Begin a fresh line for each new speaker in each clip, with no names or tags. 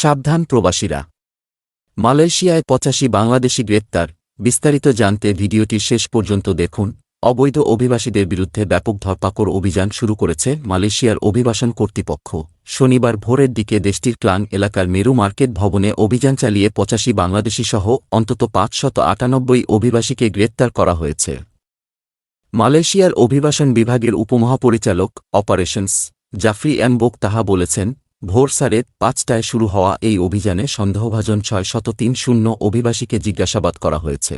সাবধান প্রবাসীরা। মালয়েশিয়ায় পঁচাশি বাংলাদেশি গ্রেপ্তার। বিস্তারিত জানতে ভিডিওটি শেষ পর্যন্ত দেখুন। অবৈধ অভিবাসীদের বিরুদ্ধে ব্যাপক ধরপাকড় অভিযান শুরু করেছে মালয়েশিয়ার অভিবাসন কর্তৃপক্ষ। শনিবার ভোরের দিকে দেশটির ক্লাং এলাকার মেরু মার্কেট ভবনে অভিযান চালিয়ে পঁচাশি বাংলাদেশিসহ অন্তত পাঁচশত আটানব্বই অভিবাসীকে গ্রেপ্তার করা হয়েছে। মালয়েশিয়ার অভিবাসন বিভাগের উপমহাপরিচালক operations Jafri Embok Taha বলেছেন ভোর সাড়ে পাঁচটায় শুরু হওয়া এই অভিযানে সন্দেহভাজন ছয় শত তিন শূন্য অভিবাসীকে জিজ্ঞাসাবাদ করা হয়েছে।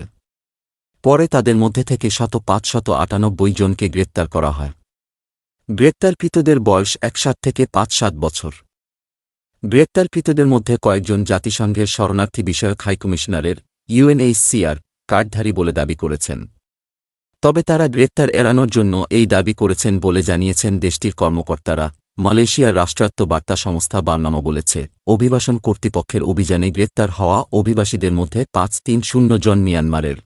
পরে তাদের মধ্যে থেকে শত পাঁচ শত আটানব্বই জনকে গ্রেপ্তার করা হয়। গ্রেপ্তারকৃতদের বয়স এক সাত থেকে পাঁচ সাত বছর। গ্রেপ্তারকৃতদের মধ্যে কয়েকজন জাতিসংঘের শরণার্থী বিষয়ক হাইকমিশনারের ইউএনএইচসিআর কার্ডধারী বলে দাবি করেছেন। তবে তারা গ্রেপ্তার এড়ানোর জন্য এই দাবি করেছেন বলে জানিয়েছেন দেশটির কর্মকর্তারা। মালয়েশিয়ার রাষ্ট্রায়ত্ত বার্তা সংস্থা বার্নামা বলেছে, অভিবাসন কর্তৃপক্ষের অভিযানে গ্রেপ্তার হওয়া অভিবাসীদের মধ্যে পাঁচ তিন শূন্য জন মিয়ানমারের।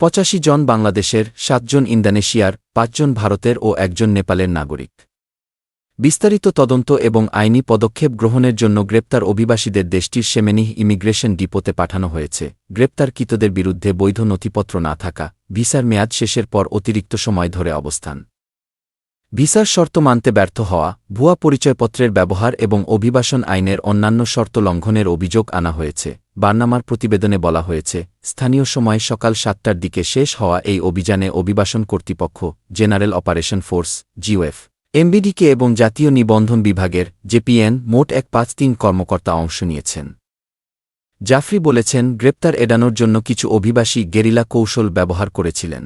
পঁচাশি জন বাংলাদেশের, সাতজন ইন্দোনেশিয়ার, পাঁচজন ভারতের ও একজন নেপালের নাগরিক। বিস্তারিত তদন্ত এবং আইনি পদক্ষেপ গ্রহণের জন্য গ্রেপ্তার অভিবাসীদের দেশটির সেমেনিহ ইমিগ্রেশন ডিপোতে পাঠানো হয়েছে। গ্রেপ্তারকৃতদের বিরুদ্ধে বৈধ নথিপত্র না থাকা, ভিসার মেয়াদ শেষের পর অতিরিক্ত সময় ধরে অবস্থান। ভিসার শর্ত মানতে ব্যর্থ হওয়া, ভুয়া পরিচয়পত্রের ব্যবহার এবং অভিবাসন আইনের অন্যান্য শর্ত লঙ্ঘনের অভিযোগ আনা হয়েছে, বার্নামার প্রতিবেদনে বলা হয়েছে, স্থানীয় সময় সকাল সাতটার দিকে শেষ হওয়া এই অভিযানে অভিবাসন কর্তৃপক্ষ, জেনারেল অপারেশন ফোর্স, জিওএফ, এমবিডিকে এবং জাতীয় নিবন্ধন বিভাগের, জেপিএন, মোট এক পাঁচ তিন কর্মকর্তা অংশ নিয়েছেন। জাফরি বলেছেন, গ্রেপ্তার এড়ানোর জন্য কিছু অভিবাসী গেরিলা কৌশল ব্যবহার করেছিলেন।